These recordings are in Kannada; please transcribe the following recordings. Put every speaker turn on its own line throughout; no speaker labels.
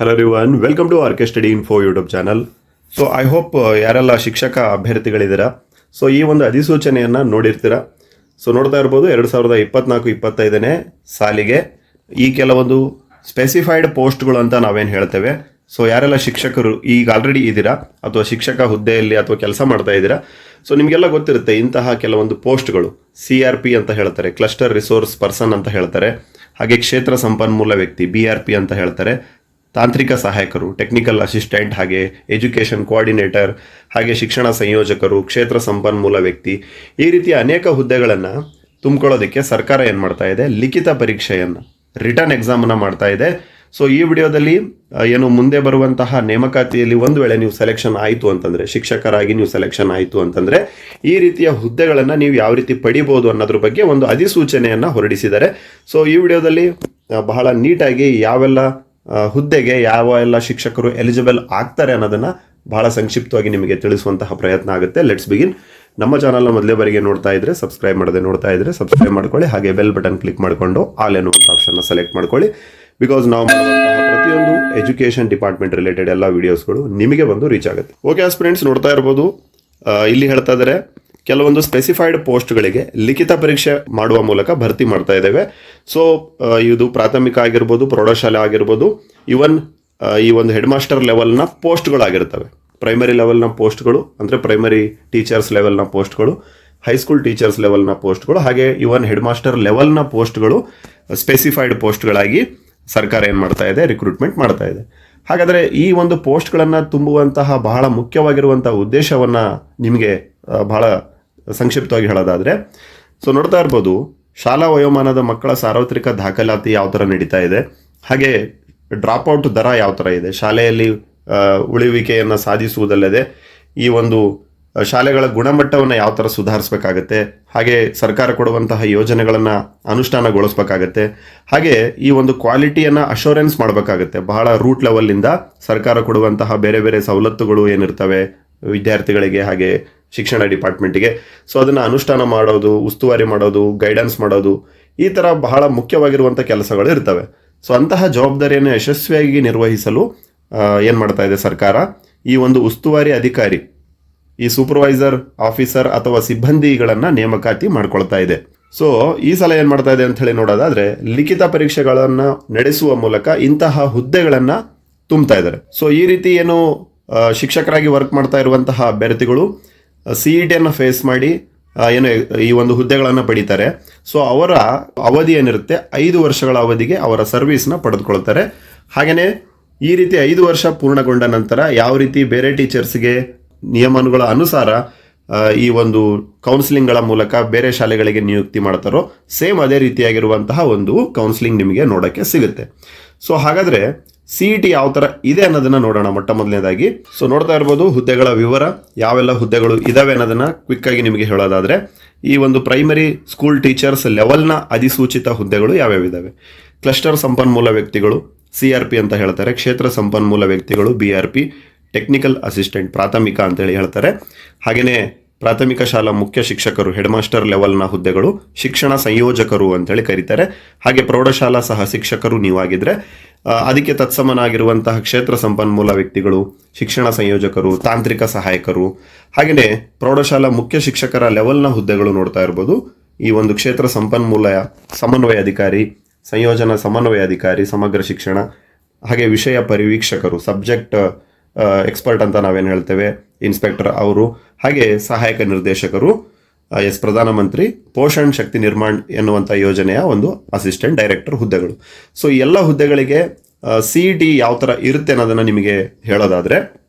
Hello one welcome to R K study info YouTube channel so I hope ಯಾರೆಲ್ಲ ಶಿಕ್ಷಕ ಅಭ್ಯರ್ಥಿಗಳಿದ್ದೀರಾ? ಸೊ ಈ ಒಂದು ಅಧಿಸೂಚನೆಯನ್ನು ನೋಡಿರ್ತೀರಾ? ಸೊ ನೋಡ್ತಾ ಇರ್ಬೋದು, ಎರಡು ಸಾವಿರದ ಇಪ್ಪತ್ನಾಲ್ಕು, ಇಪ್ಪತ್ತೈದನೇ ಸಾಲಿಗೆ ಈ ಕೆಲವೊಂದು ಸ್ಪೆಸಿಫೈಡ್ ಪೋಸ್ಟ್ಗಳು ಅಂತ ನಾವೇನು ಹೇಳ್ತೇವೆ. ಸೊ ಯಾರೆಲ್ಲ ಶಿಕ್ಷಕರು ಈಗ ಆಲ್ರೆಡಿ ಇದ್ದೀರಾ? ಅಥವಾ ಶಿಕ್ಷಕ ಹುದ್ದೆಯಲ್ಲಿ ಅಥವಾ ಕೆಲಸ ಮಾಡ್ತಾ ಇದ್ದೀರಾ? ಸೊ ನಿಮಗೆಲ್ಲ ಗೊತ್ತಿರುತ್ತೆ, ಇಂತಹ ಕೆಲವೊಂದು ಪೋಸ್ಟ್ಗಳು ಸಿ ಆರ್ ಪಿ ಅಂತ ಹೇಳ್ತಾರೆ ಕ್ಲಸ್ಟರ್ ರಿಸೋರ್ಸ್ ಪರ್ಸನ್ ಅಂತ ಹೇಳ್ತಾರೆ. ಹಾಗೆ ಕ್ಷೇತ್ರ ಸಂಪನ್ಮೂಲ ವ್ಯಕ್ತಿ ಬಿ ಆರ್ ಪಿ ಅಂತ ಹೇಳ್ತಾರೆ. ತಾಂತ್ರಿಕ ಸಹಾಯಕರು ಟೆಕ್ನಿಕಲ್ ಅಸಿಸ್ಟೆಂಟ್ ಹಾಗೆ ಎಜುಕೇಷನ್ ಕೋಆರ್ಡಿನೇಟರ್ ಹಾಗೆ ಶಿಕ್ಷಣ ಸಂಯೋಜಕರು, ಕ್ಷೇತ್ರ ಸಂಪನ್ಮೂಲ ವ್ಯಕ್ತಿ ಈ ರೀತಿಯ ಅನೇಕ ಹುದ್ದೆಗಳನ್ನು ತುಂಬಿಕೊಳ್ಳೋದಕ್ಕೆ ಸರ್ಕಾರ ಏನು ಮಾಡ್ತಾ ಇದೆ? ಲಿಖಿತ ಪರೀಕ್ಷೆಯನ್ನು ರಿಟರ್ನ್ ಎಕ್ಸಾಮನ್ನು ಮಾಡ್ತಾ ಇದೆ. ಸೊ ಈ ವಿಡಿಯೋದಲ್ಲಿ ಏನು ಮುಂದೆ ಬರುವಂತಹ ನೇಮಕಾತಿಯಲ್ಲಿ ಒಂದು ವೇಳೆ ನೀವು ಸೆಲೆಕ್ಷನ್ ಆಯಿತು ಅಂತಂದರೆ, ಶಿಕ್ಷಕರಾಗಿ ನೀವು ಸೆಲೆಕ್ಷನ್ ಆಯಿತು ಅಂತಂದರೆ, ಈ ರೀತಿಯ ಹುದ್ದೆಗಳನ್ನು ನೀವು ಯಾವ ರೀತಿ ಪಡಿಬೋದು ಅನ್ನೋದ್ರ ಬಗ್ಗೆ ಒಂದು ಅಧಿಸೂಚನೆಯನ್ನು ಹೊರಡಿಸಿದ್ದಾರೆ. ಸೊ ಈ ವಿಡಿಯೋದಲ್ಲಿ ಬಹಳ ನೀಟಾಗಿ ಯಾವೆಲ್ಲ ಹುದ್ದೆಗೆ ಯಾವ ಎಲ್ಲ ಶಿಕ್ಷಕರು ಎಲಿಜಿಬಲ್ ಆಗ್ತಾರೆ ಅನ್ನೋದನ್ನು ಬಹಳ ಸಂಕ್ಷಿಪ್ತವಾಗಿ ನಿಮಗೆ ತಿಳಿಸುವಂತಹ ಪ್ರಯತ್ನ ಆಗುತ್ತೆ. ಲೆಟ್ಸ್ ಬಿಗಿನ್ ನಮ್ಮ ಚಾನಲ್ನ ಮೊದಲೇ ಬಾರಿಗೆ ನೋಡ್ತಾ ಇದ್ರೆ ಸಬ್ಸ್ಕ್ರೈಬ್ ಮಾಡದೆ ನೋಡ್ತಾ ಇದ್ರೆ ಸಬ್ಸ್ಕ್ರೈಬ್ ಮಾಡ್ಕೊಳ್ಳಿ. ಹಾಗೆ ಬೆಲ್ ಬಟನ್ ಕ್ಲಿಕ್ ಮಾಡಿಕೊಂಡು ಆಲ್ ಎನ್ನುವಂಥ ಆಪ್ಷನ್ನ ಸೆಲೆಕ್ಟ್ ಮಾಡ್ಕೊಳ್ಳಿ. ಬಿಕಾಸ್ ನಾವು ಪ್ರತಿಯೊಂದು ಎಜುಕೇಷನ್ ಡಿಪಾರ್ಟ್ಮೆಂಟ್ ರಿಲೇಟೆಡ್ ಎಲ್ಲ ವೀಡಿಯೋಸ್ಗಳು ನಿಮಗೆ ಬಂದು ರೀಚ್ ಆಗುತ್ತೆ. ಓಕೆ ಫ್ರೆಂಡ್ಸ್ ನೋಡ್ತಾ ಇರ್ಬೋದು. ಇಲ್ಲಿ ಹೇಳ್ತಾ ಇದ್ದಾರೆ ಕೆಲವೊಂದು ಸ್ಪೆಸಿಫೈಡ್ ಪೋಸ್ಟ್ಗಳಿಗೆ ಲಿಖಿತ ಪರೀಕ್ಷೆ ಮಾಡುವ ಮೂಲಕ ಭರ್ತಿ ಮಾಡ್ತಾ ಇದ್ದೇವೆ. ಸೊ ಇದು ಪ್ರಾಥಮಿಕ ಆಗಿರ್ಬೋದು, ಪ್ರೌಢಶಾಲೆ ಆಗಿರ್ಬೋದು ಇವನ್ ಈ ಒಂದು ಹೆಡ್ ಮಾಸ್ಟರ್ ಲೆವೆಲ್ನ ಪೋಸ್ಟ್ಗಳಾಗಿರ್ತವೆ ಪ್ರೈಮರಿ ಲೆವೆಲ್ನ ಪೋಸ್ಟ್ಗಳು ಅಂದರೆ ಪ್ರೈಮರಿ ಟೀಚರ್ಸ್ ಲೆವೆಲ್ನ ಪೋಸ್ಟ್ಗಳು ಹೈಸ್ಕೂಲ್ ಟೀಚರ್ಸ್ ಲೆವೆಲ್ನ ಪೋಸ್ಟ್ಗಳು ಹಾಗೆ ಇವನ್ ಹೆಡ್ ಮಾಸ್ಟರ್ ಲೆವೆಲ್ನ ಪೋಸ್ಟ್ಗಳು ಸ್ಪೆಸಿಫೈಡ್ ಪೋಸ್ಟ್ಗಳಾಗಿ ಸರ್ಕಾರ ಏನು ಮಾಡ್ತಾ ಇದೆ ರಿಕ್ರೂಟ್ಮೆಂಟ್ ಮಾಡ್ತಾ ಇದೆ. ಹಾಗಾದರೆ ಈ ಒಂದು ಪೋಸ್ಟ್ಗಳನ್ನು ತುಂಬುವಂತಹ ಬಹಳ ಮುಖ್ಯವಾಗಿರುವಂಥ ಉದ್ದೇಶವನ್ನು ನಿಮಗೆ ಬಹಳ ಸಂಕ್ಷಿಪ್ತವಾಗಿ ಹೇಳೋದಾದರೆ ಸೊ ನೋಡ್ತಾ ಇರ್ಬೋದು, ಶಾಲಾ ವಯೋಮಾನದ ಮಕ್ಕಳ ಸಾರ್ವತ್ರಿಕ ದಾಖಲಾತಿ ಯಾವ ಥರ ನಡೀತಾ ಇದೆ, ಹಾಗೆ ಡ್ರಾಪ್ಔಟ್ ದರ ಯಾವ ಥರ ಇದೆ, ಶಾಲೆಯಲ್ಲಿ ಉಳಿವಿಕೆಯನ್ನು ಸಾಧಿಸುವುದಲ್ಲದೆ ಈ ಒಂದು ಶಾಲೆಗಳ ಗುಣಮಟ್ಟವನ್ನು ಯಾವ ಥರ ಸುಧಾರಿಸಬೇಕಾಗತ್ತೆ, ಹಾಗೆ ಸರ್ಕಾರ ಕೊಡುವಂತಹ ಯೋಜನೆಗಳನ್ನು ಅನುಷ್ಠಾನಗೊಳಿಸ್ಬೇಕಾಗತ್ತೆ, ಹಾಗೆ ಈ ಒಂದು ಕ್ವಾಲಿಟಿಯನ್ನು ಅಶೋರೆನ್ಸ್ ಮಾಡಬೇಕಾಗತ್ತೆ. ಬಹಳ ರೂಟ್ ಲೆವೆಲ್ನಿಂದ ಸರ್ಕಾರ ಕೊಡುವಂತಹ ಬೇರೆ ಬೇರೆ ಸವಲತ್ತುಗಳು ಏನಿರ್ತವೆ, ವಿದ್ಯಾರ್ಥಿಗಳಿಗೆ ಹಾಗೆ ಶಿಕ್ಷಣ ಡಿಪಾರ್ಟ್ಮೆಂಟಿಗೆ. ಸೊ ಅದನ್ನು ಅನುಷ್ಠಾನ ಮಾಡೋದು, ಉಸ್ತುವಾರಿ ಮಾಡೋದು ಗೈಡೆನ್ಸ್ ಮಾಡೋದು, ಈ ಥರ ಬಹಳ ಮುಖ್ಯವಾಗಿರುವಂಥ ಕೆಲಸಗಳು ಇರ್ತವೆ. ಸೊ ಅಂತಹ ಜವಾಬ್ದಾರಿಯನ್ನು ಯಶಸ್ವಿಯಾಗಿ ನಿರ್ವಹಿಸಲು ಏನು ಮಾಡ್ತಾ ಇದೆ ಸರ್ಕಾರ? ಈ ಒಂದು ಉಸ್ತುವಾರಿ ಅಧಿಕಾರಿ, ಈ ಸೂಪರ್ವೈಸರ್ ಆಫೀಸರ್ ಅಥವಾ ಸಿಬ್ಬಂದಿಗಳನ್ನು ನೇಮಕಾತಿ ಮಾಡ್ಕೊಳ್ತಾ ಇದೆ. ಸೊ ಈ ಸಲ ಏನು ಮಾಡ್ತಾ ಇದೆ ಅಂತ ಹೇಳಿ ನೋಡೋದಾದ್ರೆ, ಲಿಖಿತ ಪರೀಕ್ಷೆಗಳನ್ನು ನಡೆಸುವ ಮೂಲಕ ಇಂತಹ ಹುದ್ದೆಗಳನ್ನು ತುಂಬ್ತಾ ಇದ್ದಾರೆ. ಸೊ ಈ ರೀತಿ ಏನು ಶಿಕ್ಷಕರಾಗಿ ವರ್ಕ್ ಮಾಡ್ತಾ ಇರುವಂತಹ ಅಭ್ಯರ್ಥಿಗಳು ಸಿ ಇ ಟಿಯನ್ನು ಫೇಸ್ ಮಾಡಿ ಏನು, ಈ ಒಂದು ಹುದ್ದೆಗಳನ್ನು ಪಡೀತಾರೆ. ಸೊ ಅವರ ಅವಧಿ ಏನಿರುತ್ತೆ, ಐದು ವರ್ಷಗಳ ಅವಧಿಗೆ ಅವರ ಸರ್ವಿಸ್ನ ಪಡೆದುಕೊಳ್ತಾರೆ. ಹಾಗೆಯೇ ಈ ರೀತಿ ಐದು ವರ್ಷ ಪೂರ್ಣಗೊಂಡ ನಂತರ ಯಾವ ರೀತಿ ಬೇರೆ ಟೀಚರ್ಸ್ಗೆ ನಿಯಮಗಳ ಅನುಸಾರ ಈ ಒಂದು ಕೌನ್ಸಿಲಿಂಗ್ಗಳ ಮೂಲಕ ಬೇರೆ ಶಾಲೆಗಳಿಗೆ ನಿಯುಕ್ತಿ ಮಾಡ್ತಾರೋ, ಸೇಮ್ ಅದೇ ರೀತಿಯಾಗಿರುವಂತಹ ಒಂದು ಕೌನ್ಸಿಲಿಂಗ್ ನಿಮಗೆ ನೋಡೋಕ್ಕೆ ಸಿಗುತ್ತೆ. ಸೊ ಹಾಗಾದರೆ ಸಿ ಇ ಟಿ ಯಾವ ಥರ ಇದೆ ಅನ್ನೋದನ್ನ ನೋಡೋಣ ಮೊಟ್ಟ ಮೊದಲನೇದಾಗಿ. ಸೊ ನೋಡ್ತಾ ಇರ್ಬೋದು ಹುದ್ದೆಗಳ ವಿವರ ಯಾವೆಲ್ಲ ಹುದ್ದೆಗಳು ಇದಾವೆ ಅನ್ನೋದನ್ನ ಕ್ವಿಕ್ ಆಗಿ ನಿಮಗೆ ಹೇಳೋದಾದ್ರೆ ಈ ಒಂದು ಪ್ರೈಮರಿ ಸ್ಕೂಲ್ ಟೀಚರ್ಸ್ ಲೆವೆಲ್ನ ಅಧಿಸೂಚಿತ ಹುದ್ದೆಗಳು ಯಾವ್ಯಾವ ಇದಾವೆ? ಕ್ಲಸ್ಟರ್ ಸಂಪನ್ಮೂಲ ವ್ಯಕ್ತಿಗಳು ಸಿ ಆರ್ ಪಿ ಅಂತ ಹೇಳ್ತಾರೆ ಕ್ಷೇತ್ರ ಸಂಪನ್ಮೂಲ ವ್ಯಕ್ತಿಗಳು B R P technical assistant ಪ್ರಾಥಮಿಕ ಅಂತೇಳಿ ಹೇಳ್ತಾರೆ. ಹಾಗೆಯೇ ಪ್ರಾಥಮಿಕ ಶಾಲಾ ಮುಖ್ಯ ಶಿಕ್ಷಕರು ಹೆಡ್ ಮಾಸ್ಟರ್ ಲೆವೆಲ್ನ ಹುದ್ದೆಗಳು ಶಿಕ್ಷಣ ಸಂಯೋಜಕರು ಅಂತೇಳಿ ಕರೀತಾರೆ. ಹಾಗೆ ಪ್ರೌಢಶಾಲಾ ಸಹ ಶಿಕ್ಷಕರು ನೀವಾಗಿದ್ರೆ ಆ, ಅದಕ್ಕೆ ತತ್ಸಮನಾಗಿರುವಂತಹ ಕ್ಷೇತ್ರ ಸಂಪನ್ಮೂಲ ವ್ಯಕ್ತಿಗಳು, ಶಿಕ್ಷಣ ಸಂಯೋಜಕರು, ತಾಂತ್ರಿಕ ಸಹಾಯಕರು, ಹಾಗೆಯೇ ಪ್ರೌಢಶಾಲಾ ಮುಖ್ಯ ಶಿಕ್ಷಕರ ಲೆವೆಲ್ನ ಹುದ್ದೆಗಳು ನೋಡ್ತಾ ಇರ್ಬೋದು. ಈ ಒಂದು ಕ್ಷೇತ್ರ ಸಂಪನ್ಮೂಲ ಸಮನ್ವಯ ಅಧಿಕಾರಿ, ಸಂಯೋಜನಾ ಸಮನ್ವಯ ಅಧಿಕಾರಿ, ಸಮಗ್ರ ಶಿಕ್ಷಣ, ಹಾಗೆ ವಿಷಯ ಪರಿವೀಕ್ಷಕರು, ಸಬ್ಜೆಕ್ಟ್ ಎಕ್ಸ್ಪರ್ಟ್ ಅಂತ ನಾವೇನು ಹೇಳ್ತೇವೆ, ಇನ್ಸ್ಪೆಕ್ಟರ್ ಅವರು, ಹಾಗೆ ಸಹಾಯಕ ನಿರ್ದೇಶಕರು ಎಸ್, ಪ್ರಧಾನಮಂತ್ರಿ ಪೋಷಣ್ ಶಕ್ತಿ ನಿರ್ಮಾಣ್ ಎನ್ನುವಂಥ ಯೋಜನೆಯ ಒಂದು ಅಸಿಸ್ಟೆಂಟ್ ಡೈರೆಕ್ಟರ್ ಹುದ್ದೆಗಳು. ಸೊ, ಈ ಎಲ್ಲ ಹುದ್ದೆಗಳಿಗೆ ಸಿ ಟಿ ಯಾವ ಥರ ಇರುತ್ತೆ ಅನ್ನೋದನ್ನು ನಿಮಗೆ ಹೇಳೋದಾದರೆ,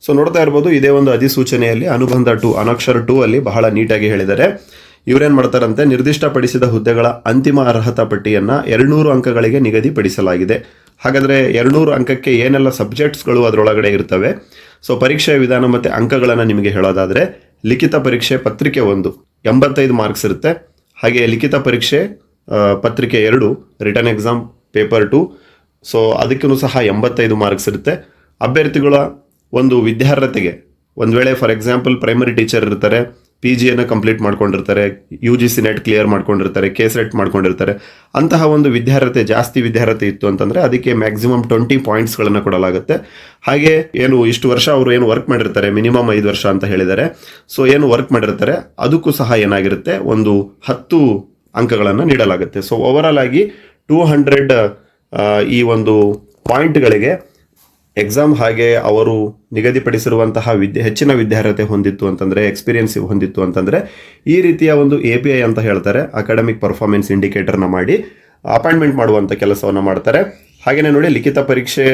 ಸೊ, ನೋಡ್ತಾ ಇರ್ಬೋದು, ಇದೇ ಒಂದು ಅಧಿಸೂಚನೆಯಲ್ಲಿ ಅನುಬಂಧ ಟು, ಅನಕ್ಷರ ಟೂ ಅಲ್ಲಿ ಬಹಳ ನೀಟಾಗಿ ಹೇಳಿದ್ದಾರೆ. ಇವರೇನು ಮಾಡ್ತಾರಂತೆ, ನಿರ್ದಿಷ್ಟಪಡಿಸಿದ ಹುದ್ದೆಗಳ ಅಂತಿಮ ಅರ್ಹತಾ ಪಟ್ಟಿಯನ್ನು ಎರಡುನೂರು ಅಂಕಗಳಿಗೆ ನಿಗದಿಪಡಿಸಲಾಗಿದೆ. ಹಾಗಾದರೆ ಎರಡುನೂರು ಅಂಕಕ್ಕೆ ಏನೆಲ್ಲ ಸಬ್ಜೆಕ್ಟ್ಸ್ಗಳು ಅದರೊಳಗಡೆ ಇರ್ತವೆ? ಸೊ, ಪರೀಕ್ಷೆಯ ವಿಧಾನ ಮತ್ತು ಅಂಕಗಳನ್ನು ನಿಮಗೆ ಹೇಳೋದಾದರೆ ಲಿಖಿತ ಪರೀಕ್ಷೆ ಪತ್ರಿಕೆ ಒಂದು. ಎಂಬತ್ತೈದು ಮಾರ್ಕ್ಸ್ ಇರುತ್ತೆ. ಹಾಗೆ ಲಿಖಿತ ಪರೀಕ್ಷೆ ಪತ್ರಿಕೆ ಎರಡು written exam paper two so ಅದಕ್ಕೂ ಸಹ ಎಂಬತ್ತೈದು ಮಾರ್ಕ್ಸ್ ಇರುತ್ತೆ. ಅಭ್ಯರ್ಥಿಗಳ ಒಂದು ವಿದ್ಯಾರ್ಹತೆಗೆ, ಒಂದು ವೇಳೆ ಫಾರ್ ಎಕ್ಸಾಂಪಲ್ ಪ್ರೈಮರಿ ಟೀಚರ್ ಇರ್ತಾರೆ ಪಿ ಜಿಯನ್ನು ಕಂಪ್ಲೀಟ್ ಮಾಡ್ಕೊಂಡಿರ್ತಾರೆ U G C NET clear ಮಾಡ್ಕೊಂಡಿರ್ತಾರೆ ಕೆ ಸೆಟ್ ಮಾಡ್ಕೊಂಡಿರ್ತಾರೆ. ಅಂತಹ ಒಂದು ವಿದ್ಯಾರ್ಹತೆ, ಜಾಸ್ತಿ ವಿದ್ಯಾರ್ಹತೆ ಇತ್ತು ಅಂತಂದರೆ ಅದಕ್ಕೆ ಮ್ಯಾಕ್ಸಿಮಮ್ ಟ್ವೆಂಟಿ ಪಾಯಿಂಟ್ಸ್ಗಳನ್ನು ಕೊಡಲಾಗುತ್ತೆ. ಹಾಗೆ ಏನು ಇಷ್ಟು ವರ್ಷ ಅವರು ಏನು ವರ್ಕ್ ಮಾಡಿರ್ತಾರೆ ಮಿನಿಮಮ್ ಐದು ವರ್ಷ ಅಂತ ಹೇಳಿದ್ದಾರೆ. ಸೊ ಏನು ವರ್ಕ್ ಮಾಡಿರ್ತಾರೆ, ಅದಕ್ಕೂ ಸಹ ಏನಾಗಿರುತ್ತೆ, ಒಂದು ಹತ್ತು ಅಂಕಗಳನ್ನು ನೀಡಲಾಗುತ್ತೆ. ಸೊ ಓವರಾಲ್ ಆಗಿ ಟೂ ಹಂಡ್ರೆಡ್ ಈ ಒಂದು ಪಾಯಿಂಟ್ಗಳಿಗೆ ಎಕ್ಸಾಮ್ ಹಾಗೆ ಅವರು ನಿಗದಿಪಡಿಸಿರುವಂತಹ ವಿದ್ಯೆ, ಹೆಚ್ಚಿನ ವಿದ್ಯಾರ್ಹತೆ ಹೊಂದಿತ್ತು ಅಂತಂದರೆ ಎಕ್ಸ್ಪೀರಿಯನ್ಸ್ ಹೊಂದಿತ್ತು ಅಂತಂದರೆ, ಈ ರೀತಿಯ ಒಂದು ಎ ಪಿ ಐ ಅಂತ ಹೇಳ್ತಾರೆ ಅಕಾಡೆಮಿಕ್ ಪರ್ಫಾರ್ಮೆನ್ಸ್ ಇಂಡಿಕೇಟರ್ನ ಮಾಡಿ ಅಪಾಯಿಂಟ್ಮೆಂಟ್ ಮಾಡುವಂಥ ಕೆಲಸವನ್ನು ಮಾಡ್ತಾರೆ. ಹಾಗೆಯೇ ನೋಡಿ, ಲಿಖಿತ ಪರೀಕ್ಷೆ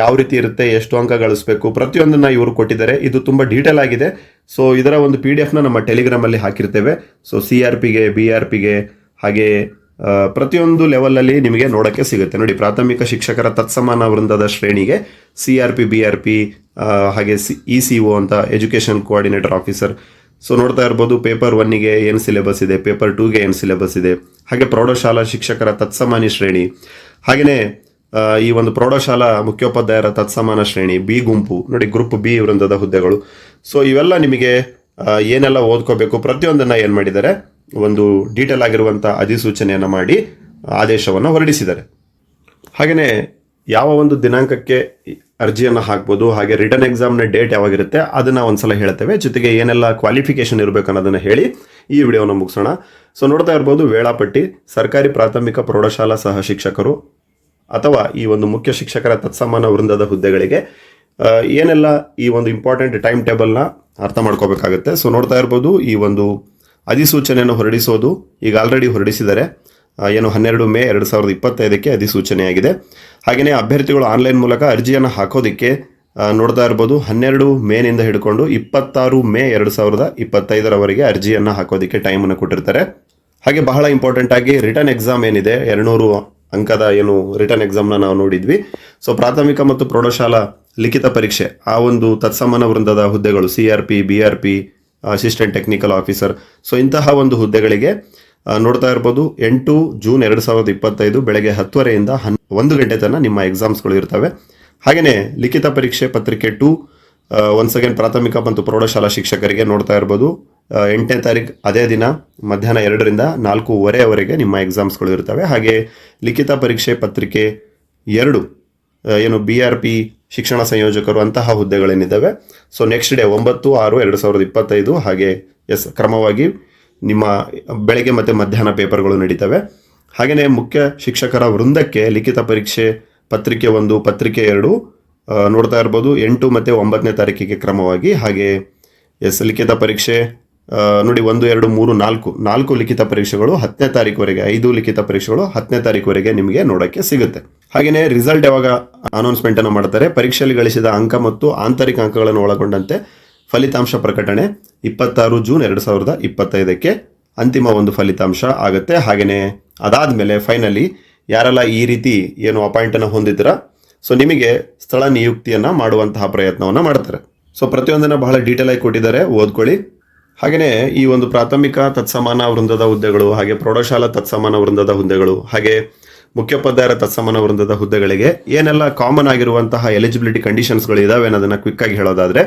ಯಾವ ರೀತಿ ಇರುತ್ತೆ, ಎಷ್ಟು ಅಂಕ ಗಳಿಸಬೇಕು, ಪ್ರತಿಯೊಂದನ್ನ ಇವರು ಕೊಟ್ಟಿದ್ದಾರೆ. ಇದು ತುಂಬ ಡೀಟೇಲ್ ಆಗಿದೆ. ಸೊ ಇದರ ಒಂದು ಪಿ ಡಿ ಎಫ್ನ ನಮ್ಮ ಟೆಲಿಗ್ರಾಮಲ್ಲಿ ಹಾಕಿರ್ತೇವೆ. ಸೊ ಸಿ ಆರ್ ಪಿಗೆ ಬಿ ಆರ್ ಪಿಗೆ ಹಾಗೆ ಪ್ರತಿಯೊಂದು ಲೆವೆಲಲ್ಲಿ ನಿಮಗೆ ನೋಡೋಕ್ಕೆ ಸಿಗುತ್ತೆ. ನೋಡಿ, ಪ್ರಾಥಮಿಕ ಶಿಕ್ಷಕರ ತತ್ಸಮಾನ ವೃಂದದ ಶ್ರೇಣಿಗೆ C R P B R P ಹಾಗೆ ಸಿ ಇ ಸಿ ಒ ಅಂತ ಎಜುಕೇಷನ್ ಕೋಆರ್ಡಿನೇಟರ್ ಆಫೀಸರ್ ಸೊ ನೋಡ್ತಾ ಇರ್ಬೋದು ಪೇಪರ್ ಒನ್ನಿಗೆ ಏನು ಸಿಲೆಬಸ್ ಇದೆ ಪೇಪರ್ ಟೂಗೆ ಏನು ಸಿಲೆಬಸ್ ಇದೆ. ಹಾಗೆ ಪ್ರೌಢಶಾಲಾ ಶಿಕ್ಷಕರ ತತ್ಸಮಾನಿ ಶ್ರೇಣಿ. ಹಾಗೆಯೇ ಈ ಒಂದು ಪ್ರೌಢಶಾಲಾ ಮುಖ್ಯೋಪಾಧ್ಯಾಯರ ತತ್ಸಮಾನ ಶ್ರೇಣಿ, ಬಿ ಗುಂಪು. ನೋಡಿ ಗ್ರೂಪ್ ಬಿ ವೃಂದದ ಹುದ್ದೆಗಳು. ಸೊ ಇವೆಲ್ಲ ನಿಮಗೆ ಏನೆಲ್ಲ ಓದ್ಕೋಬೇಕು, ಪ್ರತಿಯೊಂದನ್ನು ಏನು ಮಾಡಿದ್ದಾರೆ? ಒಂದು ಡೀಟೇಲ್ ಆಗಿರುವಂಥ ಅಧಿಸೂಚನೆಯನ್ನು ಮಾಡಿ ಆದೇಶವನ್ನು ಹೊರಡಿಸಿದ್ದಾರೆ. ಹಾಗೆಯೇ ಯಾವ ಒಂದು ದಿನಾಂಕಕ್ಕೆ ಅರ್ಜಿಯನ್ನು ಹಾಕ್ಬೋದು, ಹಾಗೆ ರಿಟರ್ನ್ ಎಕ್ಸಾಮ್ನ ಡೇಟ್ ಯಾವಾಗಿರುತ್ತೆ, ಅದನ್ನು ಒಂದ್ಸಲ ಹೇಳ್ತೇವೆ. ಜೊತೆಗೆ ಏನೆಲ್ಲ ಕ್ವಾಲಿಫಿಕೇಶನ್ ಇರಬೇಕು ಅನ್ನೋದನ್ನು ಹೇಳಿ ಈ ವಿಡಿಯೋನ ಮುಗಿಸೋಣ. ಸೊ ನೋಡ್ತಾ ಇರ್ಬೋದು, ವೇಳಾಪಟ್ಟಿ, ಸರ್ಕಾರಿ ಪ್ರಾಥಮಿಕ ಪ್ರೌಢಶಾಲಾ ಸಹ ಶಿಕ್ಷಕರು, ಅಥವಾ ಈ ಒಂದು ಮುಖ್ಯ ಶಿಕ್ಷಕರ ತತ್ಸಮಾನ ವೃಂದದ ಹುದ್ದೆಗಳಿಗೆ ಏನೆಲ್ಲ ಈ ಒಂದು ಇಂಪಾರ್ಟೆಂಟ್ ಟೈಮ್ ಟೇಬಲ್ನ ಅರ್ಥ ಮಾಡ್ಕೋಬೇಕಾಗುತ್ತೆ. ಸೊ ನೋಡ್ತಾ ಇರ್ಬೋದು, ಈ ಒಂದು ಅಧಿಸೂಚನೆಯನ್ನು ಹೊರಡಿಸೋದು ಈಗ ಆಲ್ರೆಡಿ ಹೊರಡಿಸಿದ್ದಾರೆ. ಏನು ಹನ್ನೆರಡು ಮೇ ಎರಡು ಸಾವಿರದ ಇಪ್ಪತ್ತೈದಕ್ಕೆ ಅಧಿಸೂಚನೆಯಾಗಿದೆ. ಹಾಗೆಯೇ ಅಭ್ಯರ್ಥಿಗಳು ಆನ್ಲೈನ್ ಮೂಲಕ ಅರ್ಜಿಯನ್ನು ಹಾಕೋದಕ್ಕೆ ನೋಡ್ತಾ ಇರ್ಬೋದು ಹನ್ನೆರಡು ಮೇನಿಂದ ಹಿಡ್ಕೊಂಡು ಇಪ್ಪತ್ತಾರು ಮೇ ಎರಡು ಸಾವಿರದ ಇಪ್ಪತ್ತೈದರವರೆಗೆ ಅರ್ಜಿಯನ್ನು ಹಾಕೋದಕ್ಕೆ ಟೈಮನ್ನು ಕೊಟ್ಟಿರ್ತಾರೆ. ಹಾಗೆ ಬಹಳ ಇಂಪಾರ್ಟೆಂಟ್ ಆಗಿ ರಿಟರ್ನ್ ಎಕ್ಸಾಮ್ ಏನಿದೆ, ಎರಡುನೂರು ಅಂಕದ ಏನು ರಿಟರ್ನ್ ಎಕ್ಸಾಮ್ನ ನಾವು ನೋಡಿದ್ವಿ. ಸೊ ಪ್ರಾಥಮಿಕ ಮತ್ತು ಪ್ರೌಢಶಾಲಾ ಲಿಖಿತ ಪರೀಕ್ಷೆ, ಆ ಒಂದು ತತ್ಸಮಾನ ವೃಂದದ ಹುದ್ದೆಗಳು C R P B R P assistant technical officer. So ಇಂತಹ ಒಂದು ಹುದ್ದೆಗಳಿಗೆ ನೋಡ್ತಾ ಇರ್ಬೋದು, ಎಂಟು ಜೂನ್ ಎರಡು ಸಾವಿರದ ಇಪ್ಪತ್ತೈದು ಬೆಳಗ್ಗೆ ಹತ್ತುವರೆಯಿಂದ ಹನ್, ಒಂದು ಗಂಟೆ ತನಕ ನಿಮ್ಮ ಎಕ್ಸಾಮ್ಸ್ಗಳು ಇರ್ತವೆ. ಹಾಗೆಯೇ ಲಿಖಿತ ಪರೀಕ್ಷೆ ಪತ್ರಿಕೆ ಟು ಒನ್ಸ್ ಅಗೇನ್ ಪ್ರಾಥಮಿಕ ಮತ್ತು ಪ್ರೌಢಶಾಲಾ ಶಿಕ್ಷಕರಿಗೆ ನೋಡ್ತಾ ಇರ್ಬೋದು. ಎಂಟನೇ ತಾರೀಕು ಅದೇ ದಿನ, ಮಧ್ಯಾಹ್ನ ಎರಡರಿಂದ ನಾಲ್ಕೂವರೆವರೆಗೆ ನಿಮ್ಮ ಎಕ್ಸಾಮ್ಸ್ಗಳು ಇರ್ತವೆ. ಹಾಗೆ ಲಿಖಿತ ಪರೀಕ್ಷೆ ಪತ್ರಿಕೆ ಎರಡು ಏನು ಬಿ ಆರ್ ಪಿ ಶಿಕ್ಷಣ ಸಂಯೋಜಕರು ಅಂತಹ ಹುದ್ದೆಗಳೇನಿದ್ದಾವೆ. ಸೊ ನೆಕ್ಸ್ಟ್ ಡೇ ಒಂಬತ್ತು, ಆರು, ಎರಡು ಸಾವಿರದ ಇಪ್ಪತ್ತೈದು ಹಾಗೆ ಎಸ್, ಕ್ರಮವಾಗಿ ನಿಮ್ಮ ಬೆಳಗ್ಗೆ ಮತ್ತು ಮಧ್ಯಾಹ್ನ ಪೇಪರ್ಗಳು ನಡೀತವೆ. ಹಾಗೆಯೇ ಮುಖ್ಯ ಶಿಕ್ಷಕರ ವೃಂದಕ್ಕೆ ಲಿಖಿತ ಪರೀಕ್ಷೆ ಪತ್ರಿಕೆ ಒಂದು, ಪತ್ರಿಕೆ ಎರಡು ನೋಡ್ತಾ ಇರ್ಬೋದು. ಎಂಟು ಮತ್ತು ಒಂಬತ್ತನೇ ತಾರೀಕಿಗೆ ಕ್ರಮವಾಗಿ ಹಾಗೆ ಎಸ್, ಲಿಖಿತ ಪರೀಕ್ಷೆ ನೋಡಿ ಒಂದು, ಎರಡು, ಮೂರು, ನಾಲ್ಕು ನಾಲ್ಕು ಲಿಖಿತ ಪರೀಕ್ಷೆಗಳು ಹತ್ತನೇ ತಾರೀಕುವರೆಗೆ, ಐದು ಲಿಖಿತ ಪರೀಕ್ಷೆಗಳು ಹತ್ತನೇ ತಾರೀಕುವರೆಗೆ ನಿಮಗೆ ನೋಡೋಕ್ಕೆ ಸಿಗುತ್ತೆ. ಹಾಗೆಯೇ ರಿಸಲ್ಟ್ ಯಾವಾಗ ಅನೌನ್ಸ್ಮೆಂಟ್ ಅನ್ನು ಮಾಡ್ತಾರೆ, ಪರೀಕ್ಷೆಯಲ್ಲಿ ಗಳಿಸಿದ ಅಂಕ ಮತ್ತು ಆಂತರಿಕ ಅಂಕಗಳನ್ನು ಒಳಗೊಂಡಂತೆ ಫಲಿತಾಂಶ ಪ್ರಕಟಣೆ ಇಪ್ಪತ್ತಾರು ಜೂನ್ ಎರಡು ಸಾವಿರದ ಇಪ್ಪತ್ತೈದಕ್ಕೆ ಅಂತಿಮ ಒಂದು ಫಲಿತಾಂಶ ಆಗುತ್ತೆ. ಹಾಗೆಯೇ ಅದಾದಮೇಲೆ ಫೈನಲಿ ಯಾರೆಲ್ಲ ಈ ರೀತಿ ಏನು ಅಪಾಯಿಂಟನ್ನು ಹೊಂದಿದ್ದೀರಾ ಸೊ ನಿಮಗೆ ಸ್ಥಳ ನಿಯುಕ್ತಿಯನ್ನು ಮಾಡುವಂತಹ ಪ್ರಯತ್ನವನ್ನು ಮಾಡ್ತಾರೆ. ಸೊ ಪ್ರತಿಯೊಂದನ್ನು ಬಹಳ ಡೀಟೇಲ್ ಆಗಿ ಕೊಟ್ಟಿದ್ದಾರೆ, ಓದ್ಕೊಳ್ಳಿ. ಹಾಗೆಯೇ ಈ ಒಂದು ಪ್ರಾಥಮಿಕ ತತ್ಸಮಾನ ವೃಂದದ ಹುದ್ದೆಗಳು, ಹಾಗೆ ಪ್ರೌಢಶಾಲಾ ತತ್ಸಮಾನ ವೃಂದದ ಹುದ್ದೆಗಳು, ಹಾಗೆ ಮುಖ್ಯೋಪಾಧ್ಯಾಯರ ತತ್ಸಮಾನ ವೃಂದದ ಹುದ್ದೆಗಳಿಗೆ ಏನೆಲ್ಲ ಕಾಮನ್ ಆಗಿರುವಂತಹ ಎಲಿಜಿಬಿಲಿಟಿ ಕಂಡೀಷನ್ಸ್ಗಳು ಇದಾವೆ ಅನ್ನೋದನ್ನು ಕ್ವಿಕ್ ಆಗಿ ಹೇಳೋದಾದ್ರೆ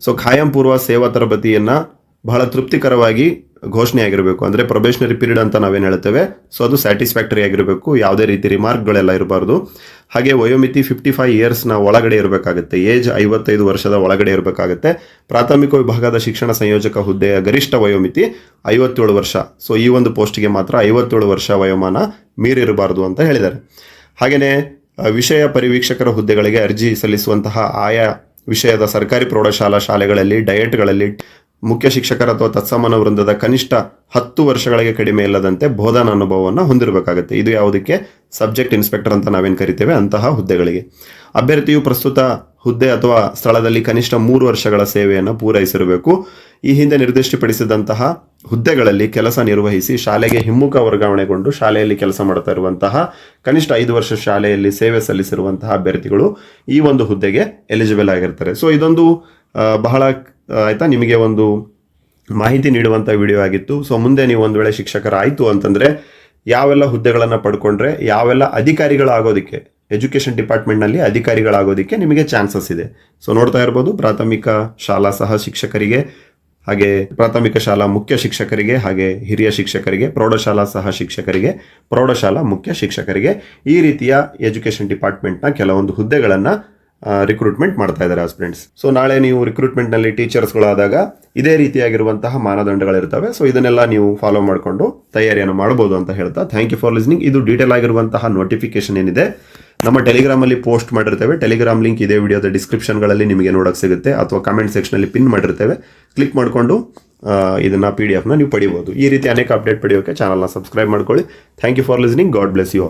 ಸೊ ಖಾಯಂ ಪೂರ್ವ ಸೇವಾ ತರಬೇತಿಯನ್ನ ಬಹಳ ತೃಪ್ತಿಕರವಾಗಿ ಘೋಷಣೆ ಆಗಿರಬೇಕು ಅಂದರೆ ಪ್ರೊಬೇಷನರಿ ಪೀರಿಯಡ್ ಅಂತ ನಾವೇನು ಹೇಳ್ತೇವೆ, ಸೊ ಅದು ಸ್ಯಾಟಿಸ್ಫ್ಯಾಕ್ಟರಿ ಆಗಿರಬೇಕು. ಯಾವುದೇ ರೀತಿ ರಿಮಾರ್ಕ್ಗಳೆಲ್ಲ ಇರಬಾರ್ದು. ಹಾಗೆ ವಯೋಮಿತಿ ಫಿಫ್ಟಿ ಫೈವ್ ಇಯರ್ಸ್ನ ಒಳಗಡೆ ಇರಬೇಕಾಗುತ್ತೆ. ಏಜ್ ಐವತ್ತೈದು ವರ್ಷದ ಒಳಗಡೆ ಇರಬೇಕಾಗುತ್ತೆ. ಪ್ರಾಥಮಿಕ ವಿಭಾಗದ ಶಿಕ್ಷಣ ಸಂಯೋಜಕ ಹುದ್ದೆಯ ಗರಿಷ್ಠ ವಯೋಮಿತಿ ಐವತ್ತೇಳು ವರ್ಷ. ಸೊ ಈ ಒಂದು ಪೋಸ್ಟ್ಗೆ ಮಾತ್ರ ಐವತ್ತೇಳು ವರ್ಷ ವಯೋಮಾನ ಮೀರಿರಬಾರ್ದು ಅಂತ ಹೇಳಿದ್ದಾರೆ. ಹಾಗೆಯೇ ವಿಷಯ ಪರಿವೀಕ್ಷಕರ ಹುದ್ದೆಗಳಿಗೆ ಅರ್ಜಿ ಸಲ್ಲಿಸುವಂತಹ ಆಯಾ ವಿಷಯದ ಸರ್ಕಾರಿ ಪ್ರೌಢಶಾಲಾ ಶಾಲೆಗಳಲ್ಲಿ ಡಯಟ್ಗಳಲ್ಲಿ ಮುಖ್ಯ ಶಿಕ್ಷಕರ ಅಥವಾ ತತ್ಸಮಾನ ವೃಂದದ ಕನಿಷ್ಠ ಹತ್ತು ವರ್ಷಗಳಿಗೆ ಕಡಿಮೆ ಇಲ್ಲದಂತೆ ಬೋಧನಾ ಅನುಭವವನ್ನು ಹೊಂದಿರಬೇಕಾಗುತ್ತೆ. ಇದು ಯಾವುದಕ್ಕೆ? ಸಬ್ಜೆಕ್ಟ್ ಇನ್ಸ್ಪೆಕ್ಟರ್ ಅಂತ ನಾವೇನು ಕರಿತೇವೆ? ಅಂತಹ ಹುದ್ದೆಗಳಿಗೆ. ಅಭ್ಯರ್ಥಿಯು ಪ್ರಸ್ತುತ ಹುದ್ದೆ ಅಥವಾ ಸ್ಥಳದಲ್ಲಿ ಕನಿಷ್ಠ ಮೂರು ವರ್ಷಗಳ ಸೇವೆಯನ್ನು ಪೂರೈಸಿರಬೇಕು. ಈ ಹಿಂದೆ ನಿರ್ದಿಷ್ಟಪಡಿಸಿದಂತಹ ಹುದ್ದೆಗಳಲ್ಲಿ ಕೆಲಸ ನಿರ್ವಹಿಸಿ ಶಾಲೆಗೆ ಹಿಮ್ಮುಖ ವರ್ಗಾವಣೆಗೊಂಡು ಶಾಲೆಯಲ್ಲಿ ಕೆಲಸ ಮಾಡ್ತಾ ಇರುವಂತಹ ಕನಿಷ್ಠ ಐದು ವರ್ಷ ಶಾಲೆಯಲ್ಲಿ ಸೇವೆ ಸಲ್ಲಿಸಿರುವಂತಹ ಅಭ್ಯರ್ಥಿಗಳು ಈ ಒಂದು ಹುದ್ದೆಗೆ ಎಲಿಜಿಬಲ್ ಆಗಿರ್ತಾರೆ. ಸೊ ಇದೊಂದು ಬಹಳ ಆಯ್ತಾ? ನಿಮಗೆ ಒಂದು ಮಾಹಿತಿ ನೀಡುವಂಥ ವಿಡಿಯೋ ಆಗಿತ್ತು. ಸೊ ಮುಂದೆ ನೀವು ಒಂದು ವೇಳೆ ಶಿಕ್ಷಕರಾಯಿತು ಅಂತಂದರೆ, ಯಾವೆಲ್ಲ ಹುದ್ದೆಗಳನ್ನು ಪಡ್ಕೊಂಡ್ರೆ, ಯಾವೆಲ್ಲ ಅಧಿಕಾರಿಗಳಾಗೋದಕ್ಕೆ ಎಜುಕೇಷನ್ ಡಿಪಾರ್ಟ್ಮೆಂಟ್ನಲ್ಲಿ ಅಧಿಕಾರಿಗಳಾಗೋದಕ್ಕೆ ನಿಮಗೆ ಚಾನ್ಸಸ್ ಇದೆ. ಸೊ ನೋಡ್ತಾ ಇರ್ಬೋದು, ಪ್ರಾಥಮಿಕ ಶಾಲಾ ಸಹ ಶಿಕ್ಷಕರಿಗೆ, ಹಾಗೆ ಪ್ರಾಥಮಿಕ ಶಾಲಾ ಮುಖ್ಯ ಶಿಕ್ಷಕರಿಗೆ, ಹಾಗೆ ಹಿರಿಯ ಶಿಕ್ಷಕರಿಗೆ, ಪ್ರೌಢಶಾಲಾ ಸಹ ಶಿಕ್ಷಕರಿಗೆ, ಪ್ರೌಢಶಾಲಾ ಮುಖ್ಯ ಶಿಕ್ಷಕರಿಗೆ ಈ ರೀತಿಯ ಎಜುಕೇಷನ್ ಡಿಪಾರ್ಟ್ಮೆಂಟ್ನ ಕೆಲವೊಂದು ಹುದ್ದೆಗಳನ್ನು ರಿಕ್ರೂಟ್ಮೆಂಟ್ ಮಾಡ್ತಾ ಇದ್ದಾರೆ ಆಸ್ಪಿರೆಂಟ್ಸ್ ಸೊ ನಾಳೆ ನೀವು ರಿಕ್ರೂಟ್ಮೆಂಟ್ನಲ್ಲಿ ಟೀಚರ್ಸ್ಗಳಾದಾಗ ಇದೇ ರೀತಿಯಾಗಿರುವಂತಹ ಮಾನದಂಡಗಳಿರ್ತವೆ ಸೊ ಇದನ್ನೆಲ್ಲ ನೀವು ಫಾಲೋ ಮಾಡಿಕೊಂಡು ತಯಾರಿಯನ್ನು ಮಾಡ್ಬೋದು ಅಂತ ಹೇಳ್ತಾ ಥ್ಯಾಂಕ್ ಯು ಫಾರ್ ಲಿಸ್ನಿಂಗ್ ಇದು ಡೀಟೇಲ್ ಆಗಿರುವಂತಹ ನೋಟಿಫಿಕೇಶನ್ ಏನಿದೆ, ನಮ್ಮ ಟೆಲಿಗ್ರಾಮಲ್ಲಿ ಪೋಸ್ಟ್ ಮಾಡಿರ್ತೇವೆ. ಟೆಲಿಗ್ರಾಮ್ ಲಿಂಕ್ ಇದೇ ವಿಡಿಯೋದ ಡಿಸ್ಕ್ರಿಪ್ಷನ್ಗಳಲ್ಲಿ ನಿಮಗೆ ನೋಡೋಕೆ ಸಿಗುತ್ತೆ ಅಥವಾ ಕಮೆಂಟ್ ಸೆಕ್ಷನಲ್ಲಿ ಪಿನ್ ಮಾಡಿರ್ತೇವೆ. ಕ್ಲಿಕ್ ಮಾಡಿಕೊಂಡು ಇದನ್ನ ಪಿ ಡಿ ಎಫ್ನ ನೀವು ಪಡಿಬೋದು. ಈ ರೀತಿ ಅನೇಕ ಅಪ್ಡೇಟ್ ಪಡೆಯೋಕ್ಕೆ ಚಾನಲ್ನ ಸಬ್ಸ್ಕ್ರೈಬ್ ಮಾಡ್ಕೊಳ್ಳಿ. Thank you for listening God bless you